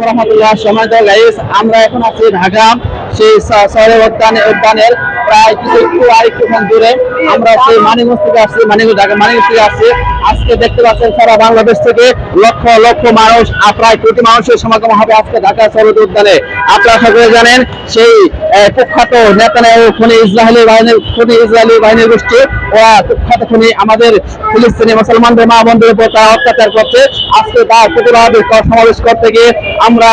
রহমতুল্লাহ সময় আমরা এখন আছি ঢাকা। সেই শহরের উদ্যানে উদ্যানের প্রায় কিছু একটু আর একটুখান দূরে আমরা সেই মানিগঞ্জ থেকে আসছি মানিগঞ্জ ঢাকা মানিগঞ্জ থেকে আসছি। আজকে দেখতে পাচ্ছেন সারা বাংলাদেশ থেকে লক্ষ লক্ষ মানুষ প্রায় কোটি মানুষের সমাগম হবে আজকে ঢাকা শহরের উদ্যানে। আপনারা সকলে জানেন, সেই কুখ্যাত নেতানেও খুনি ইসরায়েলি বাহিনীর খুনি ইসরায়েলি বাহিনীর গোষ্ঠী ওরা কুখ্যাত খুনি আমাদের ফিলিস্তিনি মুসলমানদের মা বন্ধুর উপর তারা অত্যাচার করছে। আজকে তার প্রতিবাদ সমাবেশ করতে গিয়ে আমরা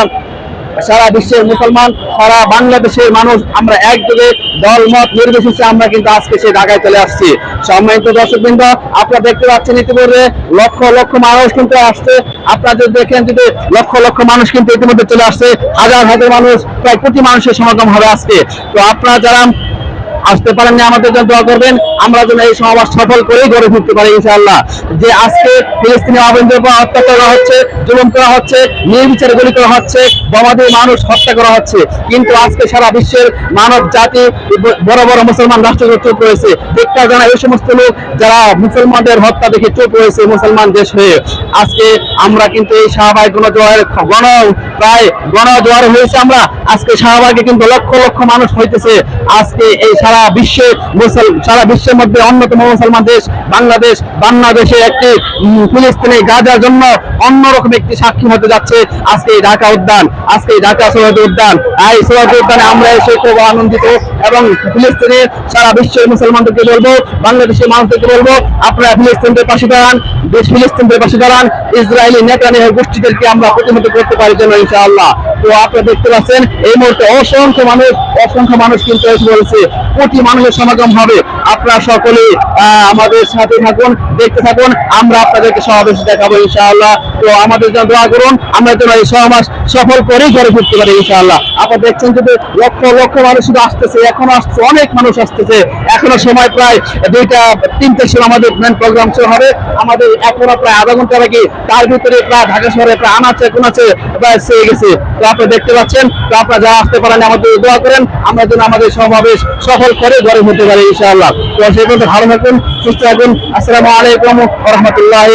সারা বিশ্বের মুসলমান, সারা বাংলাদেশের মানুষ, আমরা একযোগে দল মত নির্বিশেষে আমরা কিন্তু আজকে সেই ঢাকায় চলে আসছি। সম্মানিত দর্শকবৃন্দ, আপনারা দেখতে পাচ্ছেন ইতিমধ্যে লক্ষ লক্ষ মানুষ কিন্তু আসছে। আপনারা যদি দেখেন, যদি লক্ষ লক্ষ মানুষ কিন্তু ইতিমধ্যে চলে আসছে, হাজার হাজার মানুষ, প্রায় কোটি মানুষের সমাগম হবে আজকে। তো আপনারা যারা আসতে পারেননি আমাদের জন্য দোয়া করবেন। আমরা যেন এই সমাবেশ সফল করেই গড়ে তুলতে পারি ইনশাআল্লাহ। যে আজকে ফিলিস্তিনি আবেদনের উপর অত্যাচার করা হচ্ছে, জুলুম করা হচ্ছে, নির্বিচারে গুলি করা হচ্ছে বোমা দিয়ে মানুষ হত্যা করা হচ্ছে। কিন্তু আজকে সারা বিশ্বের মানব জাতি, বড় বড় মুসলমান রাষ্ট্রগুলো চুপ রয়েছে। দেখতে জানা এই সমস্ত লোক, যারা মুসলমানদের হত্যা দেখে চুপ রয়েছে মুসলমান দেশ হয়ে। আজকে আমরা কিন্তু এই খ- গণ প্রায় গণজোয়ার হয়েছে। আমরা আজকে শাহবাগে কিন্তু লক্ষ লক্ষ মানুষ হইতেছে। আজকে এই সারা বিশ্বে সারা বিশ্বের মধ্যে অন্যতম মুসলমান দেশ বাংলাদেশ। বাংলাদেশে একটি ফিলিস্তিনি গাজার জন্য অন্যরকম একটি সাক্ষী হতে যাচ্ছে। আজকে ঢাকা উদ্যান, আজকে ঢাকা সৈয়দ উদ্যান। এই সৈয়দ উদ্যানে আমরা এসে খুব আনন্দিত। এবং ফিলিস্তিনের সারা বিশ্বের মুসলমানদেরকে বলব, বাংলাদেশের মানুষদেরকে বলব, আপনারা ফিলিস্তিনদের পাশে দাঁড়ান, দেশ ফিলিস্তিনদের পাশে দাঁড়ান, ইসরায়েলি নেতা গোষ্ঠীদেরকে আমরা প্রতিহত করতে পারি যেন ইনশাআল্লাহ। তো আপনারা দেখতে পাচ্ছেন, এই মুহূর্তে অসংখ্য মানুষ অসংখ্য মানুষ কিন্তু বলছে, কোটি মানুষের সমাগম হবে। আপনারা সকলে আমাদের সাথে থাকুন, দেখতে থাকুন, আমরা আপনাদেরকে সমাবেশ দেখাবো ইনশাআল্লাহ। তো আমাদের জন্য দোয়া করুন, আমরা যেন এই সমাবেশ সফল করেই ঘরে ফিরতে পারি ইনশাআল্লাহ। আপনারা দেখছেন যদি লক্ষ লক্ষ মানুষ শুধু আসতেছে, এখনও আসছে, অনেক মানুষ আসতেছে। এখনও সময় প্রায় দুইটা তিনটের সময় আমাদের মেন প্রোগ্রাম শুরু হবে। আমাদের এখনও প্রায় আধা ঘণ্টা বাকি, তার ভিতরে প্রায় ঢাকা শহরে প্রায় আনাচে কোনাচে প্রায় সেরে গেছে। তো আপনারা দেখতে পাচ্ছেন, তো আপনারা যারা আসতে পারেন আমাদের দোয়া করেন, আমরা যেন আমাদের সমাবেশ সফল করে ঘরে হতে পারি ইনশাআল্লাহ। তো সেই পর্যন্ত ভালো থাকুন সুস্থ থাকুন। আসসালামু আলাইকুম রহমতুল্লাহ